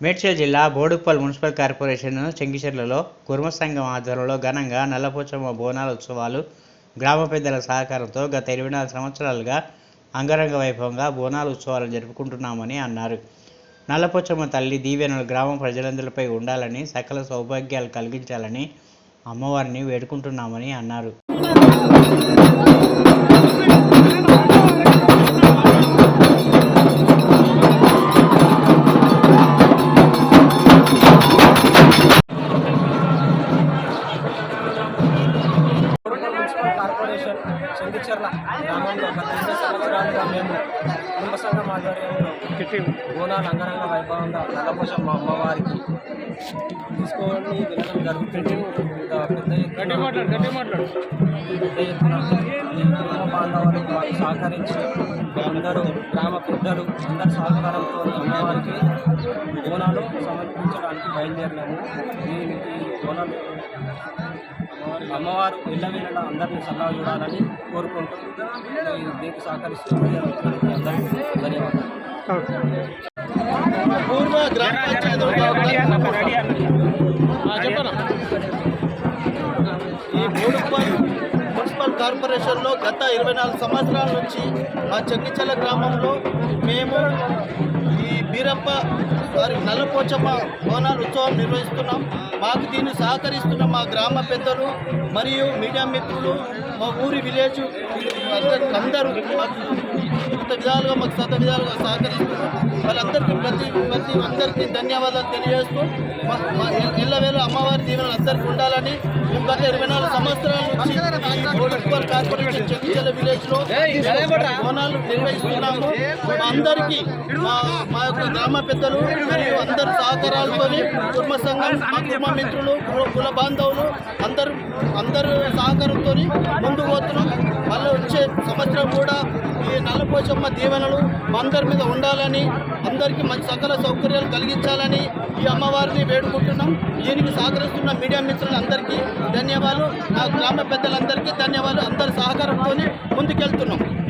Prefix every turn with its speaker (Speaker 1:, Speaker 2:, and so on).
Speaker 1: మేడ్చల్ జిల్లా Boduppal municipal corporation చెంగిచెర్లలో కుర్మ సంఘం ఆధ్వర్యంలో ఘనంగా నల్లపోచమ్మ బోనాల ఉత్సవాలు గ్రామ పెద్దల సహకారంతో గత ఇరవై నాలుగు సంవత్సరాలుగా అంగరంగ వైభవంగా బోనాల ఉత్సవాలు జరుపుకుంటున్నామని అన్నారు. నల్లపోచమ్మ తల్లి దీవెనలు గ్రామ ప్రజలందరిపై ఉండాలని సకల సౌభాగ్యాలు కలిగించాలని అమ్మవారిని వేడుకుంటున్నామని అన్నారు.
Speaker 2: గ్రామంలో గత ఇరవై సంవత్సరాలుగా మేము కుటుంబ సంఘం ఆధ్వర్యంలో బోనాలు అంగరంగ వైభవంగా నల్లపోషమ్మ అమ్మవారికి తీసుకొని వెళ్ళడం జరుగుతుంది పెద్ద ఎత్తున బాంధవులు మాకు సహకరించి అందరూ గ్రామ పెద్దలు అందరి సహకారంతో అమ్మవారికి బోనాలు సమర్పించడానికి బయలుదేరినాము. దీనికి బోనాలు అమ్మవారు ఎల్లవేళలా అందరినీ సలహా చూడాలని కోరుకుంటూ దీనికి సహకరిస్తున్న అందరికీ ధన్యవాదాలు.
Speaker 3: పూర్వ గ్రామ పంచాయతీ చెప్పనా? కార్పొరేషన్లో గత ఇరవై నాలుగు సంవత్సరాల నుంచి మా చెక్కిచల్ల గ్రామంలో మేము ఈ బీరప్ప వారి నల్లపోచమ్మ బోనాలు ఉత్సవం నిర్వహిస్తున్నాం. మాకు దీన్ని సహకరిస్తున్న మా గ్రామ పెద్దలు మరియు మీడియా మిత్రులు మా ఊరి విలేజ్ అందరూ అందరూ మాకు ఇంత విధాలుగా మాకు సత విధాలుగా సహకరిస్తున్నారు. వాళ్ళందరికీ ప్రతి ప్రతి అందరికీ ధన్యవాదాలు తెలియజేస్తూ మా- ఎల్లవేళ అమ్మవారి దీవెనలు అందరికీ ఉండాలని మేము గత ఇరవై నాలుగు సంవత్సరాల నుంచి మున్సిపల్ కార్పొరేషన్ చెంగిచల విలేజ్లో బోనాలు నిర్వహిస్తున్నాము. మా అందరికీ మా మా యొక్క గ్రామ పెద్దలు మరియు అందరు సహకారాలతో కుటుంబ సంఘం మా కుటుంబ మిత్రులు కుల- బాంధవులు అందరూ అందరు సహకారంతో ముందుకు పోతున్నాం. మళ్ళీ వచ్చే సంవత్సరం కూడా ఈ నల్లపోచమ్మ దీవెనలు మా అందరి మీద ఉండాలని అందరికీ మంచి సకల సౌకర్యాలు కలిగించాలని ఈ అమ్మవారిని వేడుకుంటున్నాం. దీనికి సహకరిస్తున్న మీడియా మిత్రులందరికీ ధన్యవాదాలు. నా గ్రామ పెద్దలందరికీ ధన్యవాదాలు. అందరి సహకారంతో ముందుకెళ్తున్నాం.